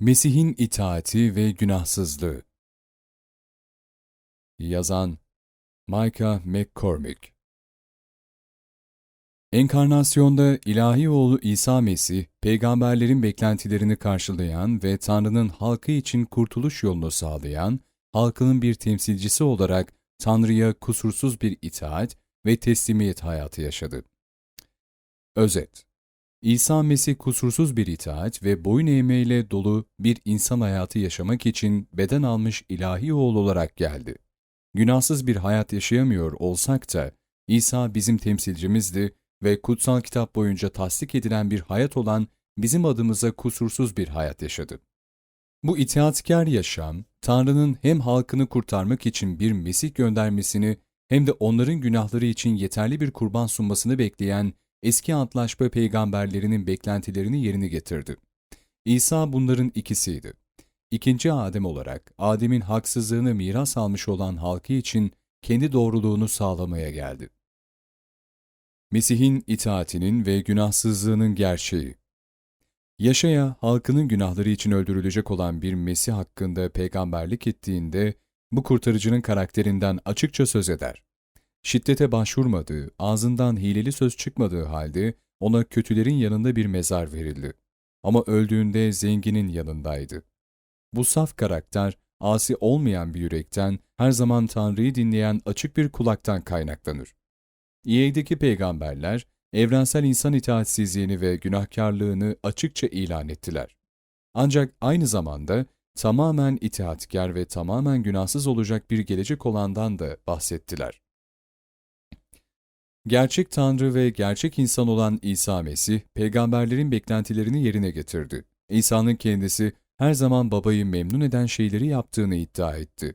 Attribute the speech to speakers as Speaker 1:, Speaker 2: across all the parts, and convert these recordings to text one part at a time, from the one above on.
Speaker 1: Mesih'in itaati ve günahsızlığı. Yazan Micah McCormick. Enkarnasyonda ilahi oğlu İsa Mesih, peygamberlerin beklentilerini karşılayan ve Tanrı'nın halkı için kurtuluş yolunu sağlayan, halkının bir temsilcisi olarak Tanrı'ya kusursuz bir itaat ve teslimiyet hayatı yaşadı. Özet İsa Mesih kusursuz bir itaat ve boyun eğmeyle dolu bir insan hayatı yaşamak için beden almış ilahi oğul olarak geldi. Günahsız bir hayat yaşayamıyor olsak da İsa bizim temsilcimizdi ve kutsal kitap boyunca tasdik edilen bir hayat olan bizim adımıza kusursuz bir hayat yaşadı. Bu itaatkar yaşam, Tanrı'nın hem halkını kurtarmak için bir Mesih göndermesini hem de onların günahları için yeterli bir kurban sunmasını bekleyen eski antlaşma peygamberlerinin beklentilerini yerine getirdi. İsa bunların ikisiydi. İkinci Adem olarak Adem'in haksızlığını miras almış olan halkı için kendi doğruluğunu sağlamaya geldi. Mesih'in itaatinin ve günahsızlığının gerçeği Yaşaya, halkının günahları için öldürülecek olan bir Mesih hakkında peygamberlik ettiğinde, bu kurtarıcının karakterinden açıkça söz eder. Şiddete başvurmadığı, ağzından hileli söz çıkmadığı halde ona kötülerin yanında bir mezar verildi. Ama öldüğünde zenginin yanındaydı. Bu saf karakter, asi olmayan bir yürekten, her zaman Tanrı'yı dinleyen açık bir kulaktan kaynaklanır. İyey'deki peygamberler, evrensel insan itaatsizliğini ve günahkarlığını açıkça ilan ettiler. Ancak aynı zamanda tamamen itaatkar ve tamamen günahsız olacak bir gelecek olandan da bahsettiler. Gerçek Tanrı ve gerçek insan olan İsa Mesih, peygamberlerin beklentilerini yerine getirdi. İsa'nın kendisi her zaman babayı memnun eden şeyleri yaptığını iddia etti.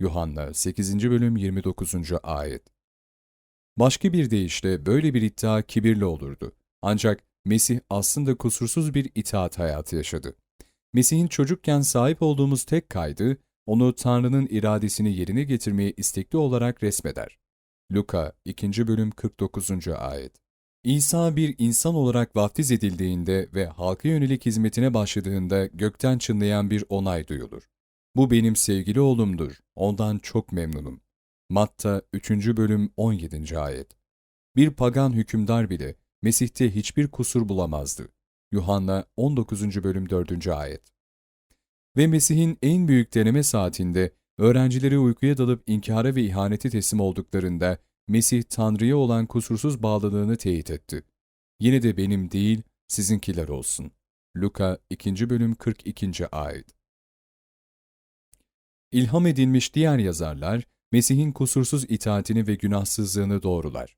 Speaker 1: Yuhanna 8. bölüm 29. ayet. Başka bir deyişle böyle bir iddia kibirli olurdu. Ancak Mesih aslında kusursuz bir itaat hayatı yaşadı. Mesih'in çocukken sahip olduğumuz tek kaydı, onu Tanrı'nın iradesini yerine getirmeye istekli olarak resmeder. Luka 2. bölüm 49. ayet. İsa bir insan olarak vaftiz edildiğinde ve halka yönelik hizmetine başladığında gökten çınlayan bir onay duyulur. Bu benim sevgili oğlumdur, ondan çok memnunum. Matta 3. bölüm 17. ayet. Bir pagan hükümdar bile Mesih'te hiçbir kusur bulamazdı. Yuhanna 19. bölüm 4. ayet. Ve Mesih'in en büyük deneme saatinde Öğrencileri uykuya dalıp inkara ve ihaneti teslim olduklarında Mesih Tanrı'ya olan kusursuz bağlılığını teyit etti. Yine de benim değil, sizinkiler olsun. Luka 2. bölüm 42. ayet. İlham edilmiş diğer yazarlar, Mesih'in kusursuz itaatini ve günahsızlığını doğrular.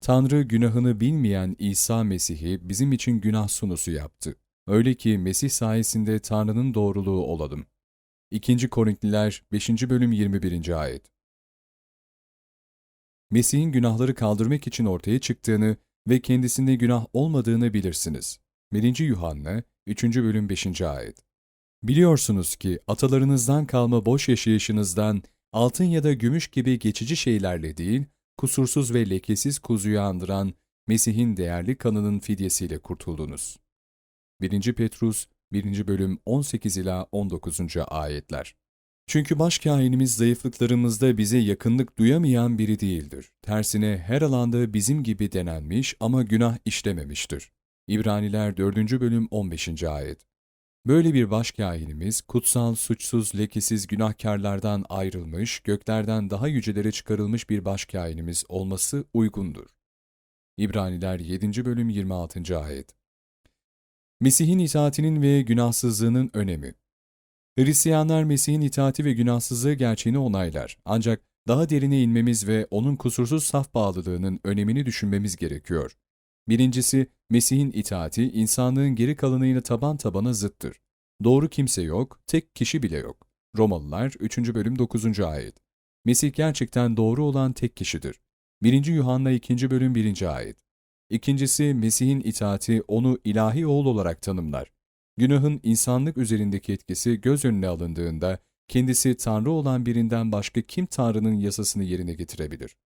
Speaker 1: Tanrı günahını bilmeyen İsa Mesih'i bizim için günah sunusu yaptı. Öyle ki Mesih sayesinde Tanrı'nın doğruluğu olalım. 2. Korintliler 5. bölüm 21. ayet. Mesih'in günahları kaldırmak için ortaya çıktığını ve kendisinde günah olmadığını bilirsiniz. 1. Yuhanna 3. bölüm 5. ayet. Biliyorsunuz ki atalarınızdan kalma boş yaşayışınızdan altın ya da gümüş gibi geçici şeylerle değil, kusursuz ve lekesiz kuzuyu andıran Mesih'in değerli kanının fidyesiyle kurtuldunuz. 1. Petrus 1. bölüm 18 ila 19. ayetler. Çünkü başkâhinimiz zayıflıklarımızda bize yakınlık duyamayan biri değildir. Tersine her alanda bizim gibi denenmiş ama günah işlememiştir. İbraniler 4. bölüm 15. ayet. Böyle bir başkâhinimiz, kutsal, suçsuz, lekesiz günahkarlardan ayrılmış, göklerden daha yücelere çıkarılmış bir başkâhinimiz olması uygundur. İbraniler 7. bölüm 26. ayet. Mesih'in itaatinin ve günahsızlığının önemi Hristiyanlar Mesih'in itaati ve günahsızlığı gerçeğini onaylar. Ancak daha derine inmemiz ve onun kusursuz saf bağlılığının önemini düşünmemiz gerekiyor. Birincisi, Mesih'in itaati insanlığın geri kalanıyla taban tabana zıttır. Doğru kimse yok, tek kişi bile yok. Romalılar 3. bölüm 9. ayet. Mesih gerçekten doğru olan tek kişidir. 1. Yuhanna 2. bölüm 1. ayet. İkincisi, Mesih'in itaati onu ilahi oğul olarak tanımlar. Günahın insanlık üzerindeki etkisi göz önüne alındığında, kendisi Tanrı olan birinden başka kim Tanrı'nın yasasını yerine getirebilir?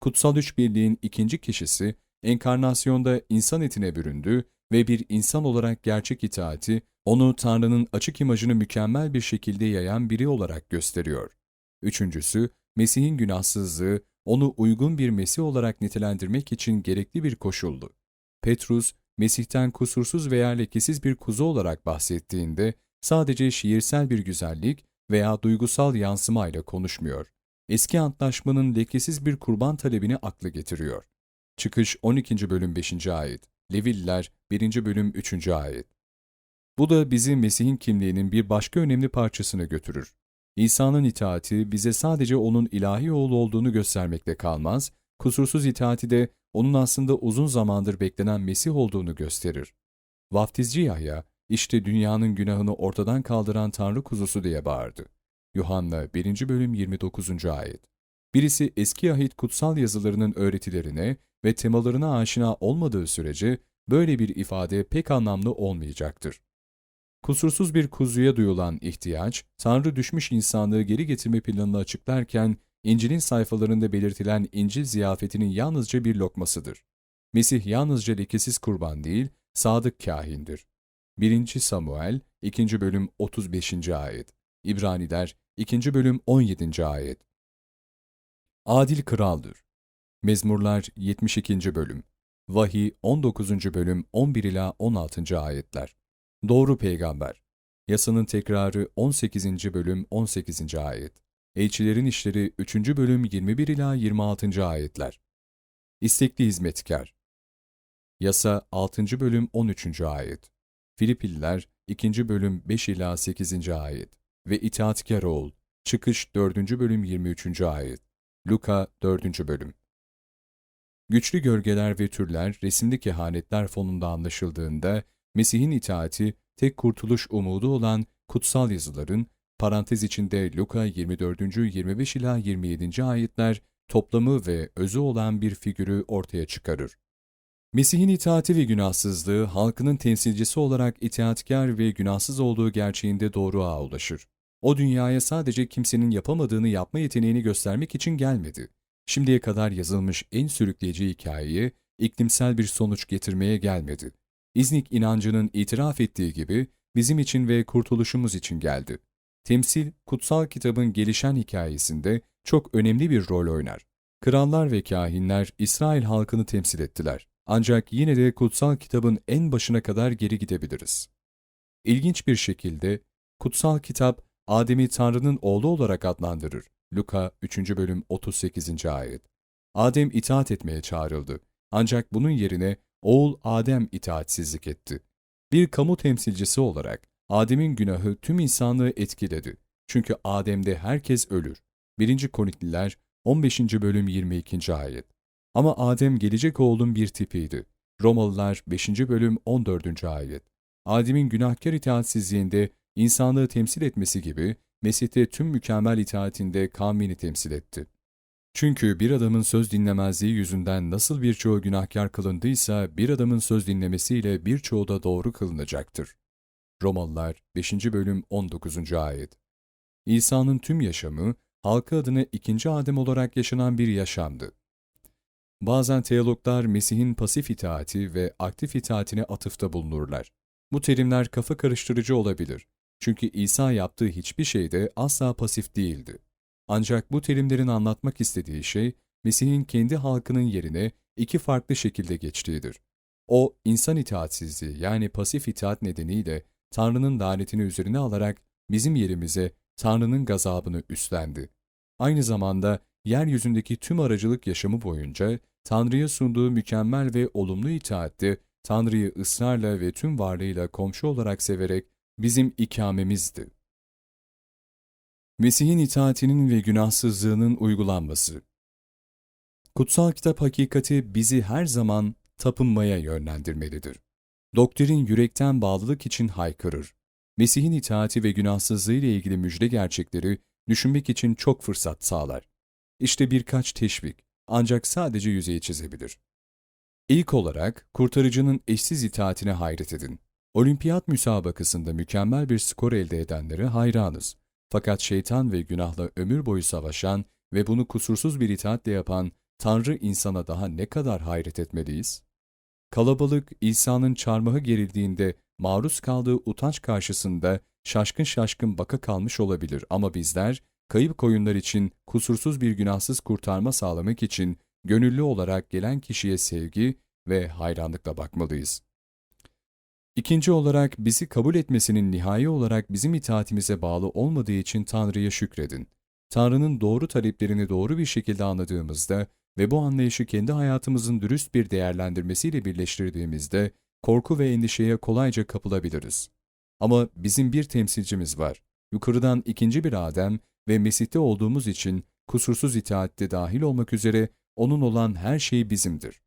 Speaker 1: Kutsal Üç Birliğin ikinci kişisi, enkarnasyonda insan etine büründü ve bir insan olarak gerçek itaati, onu Tanrı'nın açık imajını mükemmel bir şekilde yayan biri olarak gösteriyor. Üçüncüsü, Mesih'in günahsızlığı, onu uygun bir Mesih olarak nitelendirmek için gerekli bir koşuldu. Petrus, Mesih'ten kusursuz veya lekesiz bir kuzu olarak bahsettiğinde, sadece şiirsel bir güzellik veya duygusal yansımayla konuşmuyor. Eski antlaşmanın lekesiz bir kurban talebini aklı getiriyor. Çıkış 12. bölüm 5. ayet. Leviller 1. bölüm 3. ayet. Bu da bizi Mesih'in kimliğinin bir başka önemli parçasına götürür. İsa'nın itaati bize sadece O'nun ilahi oğlu olduğunu göstermekle kalmaz, kusursuz itaati de O'nun aslında uzun zamandır beklenen Mesih olduğunu gösterir. Vaftizci Yahya, işte dünyanın günahını ortadan kaldıran Tanrı kuzusu diye bağırdı. Yuhanna 1. bölüm 29. ayet. Birisi eski ahit kutsal yazılarının öğretilerine ve temalarına aşina olmadığı sürece böyle bir ifade pek anlamlı olmayacaktır. Kusursuz bir kuzuya duyulan ihtiyaç, Tanrı düşmüş insanlığı geri getirme planını açıklarken, İncil'in sayfalarında belirtilen İncil ziyafetinin yalnızca bir lokmasıdır. Mesih yalnızca lekesiz kurban değil, sadık kahindir. 1. Samuel 2. bölüm 35. ayet. İbraniler 2. bölüm 17. ayet. Adil kraldır. Mezmurlar 72. bölüm. Vahiy 19. bölüm 11 ila 16. ayetler. Doğru peygamber. Yasanın tekrarı 18. bölüm 18. ayet. Elçilerin işleri 3. bölüm 21 ila 26. ayetler. İstekli hizmetkar. Yasa 6. bölüm 13. ayet. Filipililer 2. bölüm 5 ila 8. ayet ve itaatkar oğul. Çıkış 4. bölüm 23. ayet. Luka 4. bölüm. Güçlü gölgeler ve türler resimli kehanetler fonunda anlaşıldığında Mesih'in itaati tek kurtuluş umudu olan kutsal yazıların parantez içinde Luka 24. 25 ila 27. ayetler toplamı ve özü olan bir figürü ortaya çıkarır. Mesih'in itaati ve günahsızlığı halkının temsilcisi olarak itaatkar ve günahsız olduğu gerçeğinde doğruğa ulaşır. O dünyaya sadece kimsenin yapamadığını yapma yeteneğini göstermek için gelmedi. Şimdiye kadar yazılmış en sürükleyici hikayeye iklimsel bir sonuç getirmeye gelmedi. İznik inancının itiraf ettiği gibi bizim için ve kurtuluşumuz için geldi. Temsil, kutsal kitabın gelişen hikayesinde çok önemli bir rol oynar. Krallar ve kahinler İsrail halkını temsil ettiler. Ancak yine de kutsal kitabın en başına kadar geri gidebiliriz. İlginç bir şekilde kutsal kitap Adem'i Tanrı'nın oğlu olarak adlandırır. Luka 3. bölüm 38. ayet. Adem itaat etmeye çağrıldı. Ancak bunun yerine oğul Adem itaatsizlik etti. Bir kamu temsilcisi olarak Adem'in günahı tüm insanlığı etkiledi. Çünkü Adem'de herkes ölür. 1. Konikliler 15. bölüm 22. ayet. Ama Adem gelecek oğlun bir tipiydi. Romalılar 5. bölüm 14. ayet. Adem'in günahkar itaatsizliğinde insanlığı temsil etmesi gibi Mesih'te tüm mükemmel itaatinde kavmini temsil etti. Çünkü bir adamın söz dinlemezliği yüzünden nasıl birçoğu günahkar kılındıysa bir adamın söz dinlemesiyle birçoğu da doğru kılınacaktır. Romalılar 5. bölüm 19. ayet. İsa'nın tüm yaşamı halkı adına ikinci Adem olarak yaşanan bir yaşamdı. Bazen teologlar Mesih'in pasif itaati ve aktif itaatine atıfta bulunurlar. Bu terimler kafa karıştırıcı olabilir. Çünkü İsa yaptığı hiçbir şeyde asla pasif değildi. Ancak bu terimlerin anlatmak istediği şey, Mesih'in kendi halkının yerine iki farklı şekilde geçtiğidir. O, insan itaatsizliği yani pasif itaat nedeniyle Tanrı'nın lanetini üzerine alarak bizim yerimize Tanrı'nın gazabını üstlendi. Aynı zamanda yeryüzündeki tüm aracılık yaşamı boyunca Tanrı'ya sunduğu mükemmel ve olumlu itaatte Tanrı'yı ısrarla ve tüm varlığıyla komşu olarak severek bizim ikamemizdi. Mesih'in itaatinin ve günahsızlığının uygulanması Kutsal kitap hakikati bizi her zaman tapınmaya yönlendirmelidir. Doktrin yürekten bağlılık için haykırır. Mesih'in itaati ve günahsızlığı ile ilgili müjde gerçekleri düşünmek için çok fırsat sağlar. İşte birkaç teşvik, ancak sadece yüzeyi çizebilir. İlk olarak kurtarıcının eşsiz itaatine hayret edin. Olimpiyat müsabakasında mükemmel bir skor elde edenlere hayranız. Fakat şeytan ve günahla ömür boyu savaşan ve bunu kusursuz bir itaatle yapan Tanrı insana daha ne kadar hayret etmeliyiz? Kalabalık, İsa'nın çarmıha gerildiğinde maruz kaldığı utanç karşısında şaşkın şaşkın baka kalmış olabilir ama bizler, kayıp koyunlar için kusursuz bir günahsız kurtarma sağlamak için gönüllü olarak gelen kişiye sevgi ve hayranlıkla bakmalıyız. İkinci olarak bizi kabul etmesinin nihai olarak bizim itaatimize bağlı olmadığı için Tanrı'ya şükredin. Tanrı'nın doğru taleplerini doğru bir şekilde anladığımızda ve bu anlayışı kendi hayatımızın dürüst bir değerlendirmesiyle birleştirdiğimizde korku ve endişeye kolayca kapılabiliriz. Ama bizim bir temsilcimiz var. Yukarıdan ikinci bir Adem ve Mesih'te olduğumuz için kusursuz itaatte dahil olmak üzere onun olan her şey bizimdir.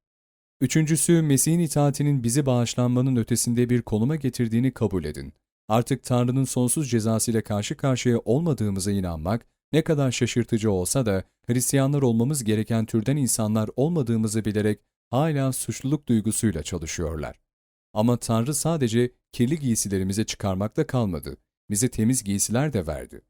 Speaker 1: Üçüncüsü, Mesih'in itaatinin bizi bağışlanmanın ötesinde bir konuma getirdiğini kabul edin. Artık Tanrı'nın sonsuz cezasıyla karşı karşıya olmadığımıza inanmak, ne kadar şaşırtıcı olsa da Hristiyanlar olmamız gereken türden insanlar olmadığımızı bilerek hala suçluluk duygusuyla çalışıyorlar. Ama Tanrı sadece kirli giysilerimize çıkarmakla kalmadı. Bize temiz giysiler de verdi.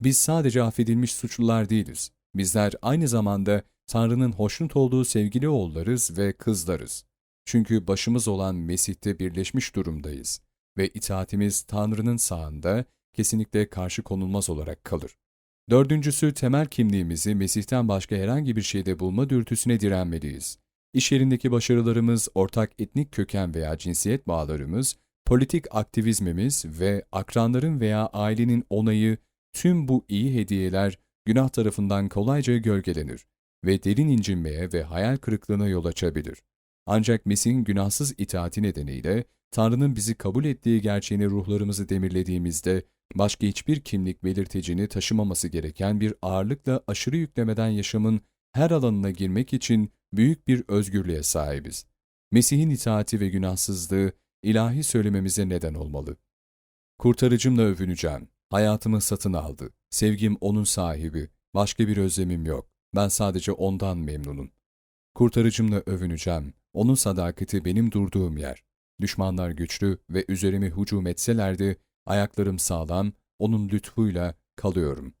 Speaker 1: Biz sadece affedilmiş suçlular değiliz. Bizler aynı zamanda Tanrı'nın hoşnut olduğu sevgili oğullarız ve kızlarız. Çünkü başımız olan Mesih'te birleşmiş durumdayız ve itaatimiz Tanrı'nın sağında kesinlikle karşı konulmaz olarak kalır. Dördüncüsü temel kimliğimizi Mesih'ten başka herhangi bir şeyde bulma dürtüsüne direnmeliyiz. İş yerindeki başarılarımız, ortak etnik köken veya cinsiyet bağlarımız, politik aktivizmimiz ve akranların veya ailenin onayı, tüm bu iyi hediyeler günah tarafından kolayca gölgelenir ve derin incinmeye ve hayal kırıklığına yol açabilir. Ancak Mesih'in günahsız itaati nedeniyle Tanrı'nın bizi kabul ettiği gerçeğini ruhlarımızı demirlediğimizde başka hiçbir kimlik belirtecini taşımaması gereken bir ağırlıkla aşırı yüklemeden yaşamın her alanına girmek için büyük bir özgürlüğe sahibiz. Mesih'in itaati ve günahsızlığı ilahi söylememize neden olmalı. Kurtarıcımla övüneceğim. Hayatımı satın aldı. Sevgim onun sahibi. Başka bir özlemim yok. Ben sadece ondan memnunum. Kurtarıcımla övüneceğim. Onun sadakati benim durduğum yer. Düşmanlar güçlü ve üzerime hücum etselerdi, ayaklarım sağlam, onun lütfuyla kalıyorum.